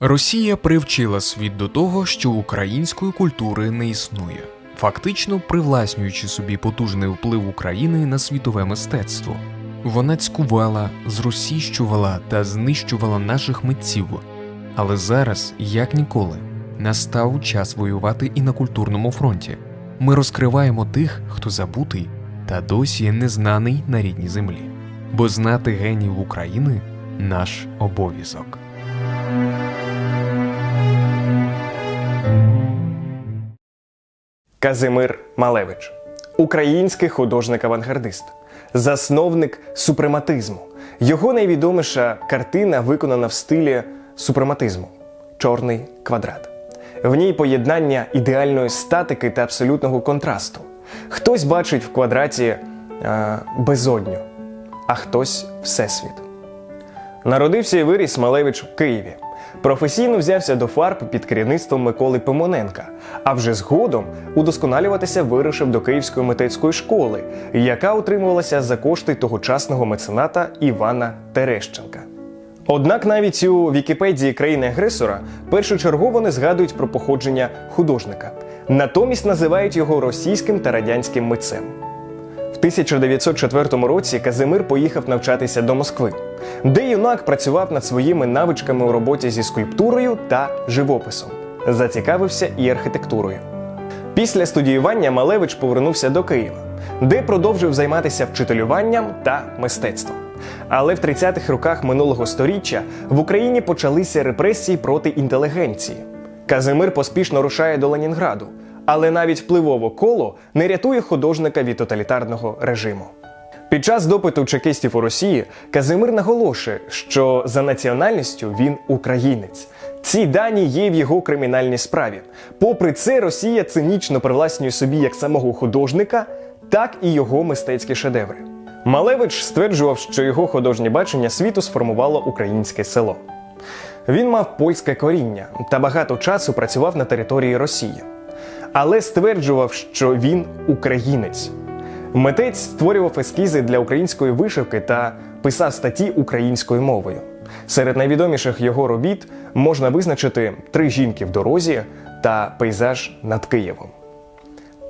Росія привчила світ до того, що української культури не існує, фактично привласнюючи собі потужний вплив України на світове мистецтво. Вона цькувала, зросійщувала та знищувала наших митців. Але зараз, як ніколи, настав час воювати і на культурному фронті. Ми розкриваємо тих, хто забутий та досі незнаний на рідній землі. Бо знати генів України наш обов'язок. Казимир Малевич, український художник-авангардист, засновник супрематизму. Його найвідоміша картина виконана в стилі супрематизму Чорний квадрат. В ній поєднання ідеальної статики та абсолютного контрасту. Хтось бачить в квадраті е, безодню, а хтось всесвіт. Народився і виріс Малевич в Києві. Професійно взявся до фарб під керівництвом Миколи Пимоненка, а вже згодом удосконалюватися вирушив до Київської митецької школи, яка утримувалася за кошти тогочасного мецената Івана Терещенка. Однак навіть у Вікіпедії країни-агресора першочергово не згадують про походження художника, натомість називають його російським та радянським митцем. В 1904 році Казимир поїхав навчатися до Москви, де юнак працював над своїми навичками у роботі зі скульптурою та живописом. Зацікавився і архітектурою. Після студіювання Малевич повернувся до Києва, де продовжив займатися вчителюванням та мистецтвом. Але в 30-х роках минулого століття в Україні почалися репресії проти інтелігенції. Казимир поспішно рушає до Ленінграду, але навіть впливове коло не рятує художника від тоталітарного режиму. Під час допиту чекістів у Росії Казимир наголошує, що за національністю він українець. Ці дані є в його кримінальній справі. Попри це, Росія цинічно привласнює собі як самого художника, так і його мистецькі шедеври. Малевич стверджував, що його художнє бачення світу сформувало українське село. Він мав польське коріння та багато часу працював на території Росії, але стверджував, що він українець. Митець створював ескізи для української вишивки та писав статті українською мовою. Серед найвідоміших його робіт можна визначити три жінки в дорозі та пейзаж над Києвом.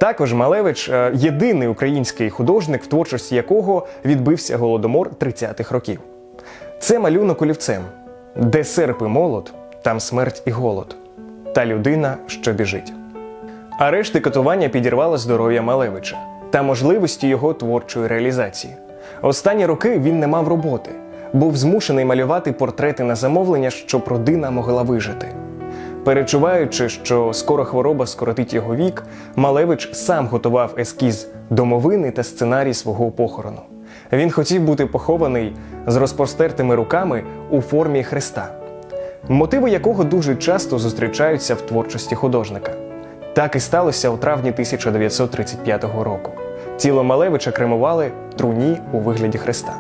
Також Малевич е, єдиний український художник, в творчості якого відбився голодомор 30-х років. Це малюнок олівцем, де серп і молот, там смерть і голод, та людина, що біжить. Арешт і катування підірвало здоров'я Малевича та можливості його творчої реалізації. Останні роки він не мав роботи, був змушений малювати портрети на замовлення, щоб родина могла вижити. Перечуваючи, що скоро хвороба скоротить його вік, Малевич сам готував ескіз домовини та сценарій свого похорону. Він хотів бути похований з розпростертими руками у формі хреста, мотиви якого дуже часто зустрічаються в творчості художника. Так і сталося у травні 1935 року. Тіло Малевича кремували труні у вигляді хреста.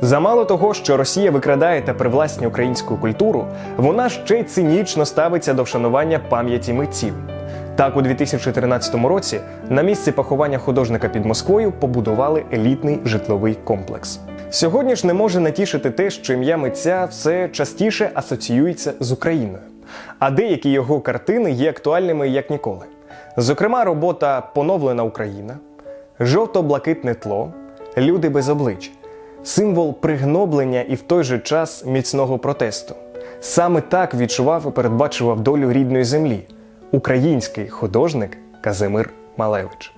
Замало того, що Росія викрадає та привласнює українську культуру, вона ще й цинічно ставиться до вшанування пам'яті митців. Так, у 2013 році на місці поховання художника під Москвою побудували елітний житловий комплекс. Сьогодні ж не може натішити те, що ім'я митця все частіше асоціюється з Україною, а деякі його картини є актуальними як ніколи. Зокрема, робота Поновлена Україна, Жовто-блакитне тло, Люди без облич символ пригноблення і в той же час міцного протесту. Саме так відчував і передбачував долю рідної землі український художник Казимир Малевич.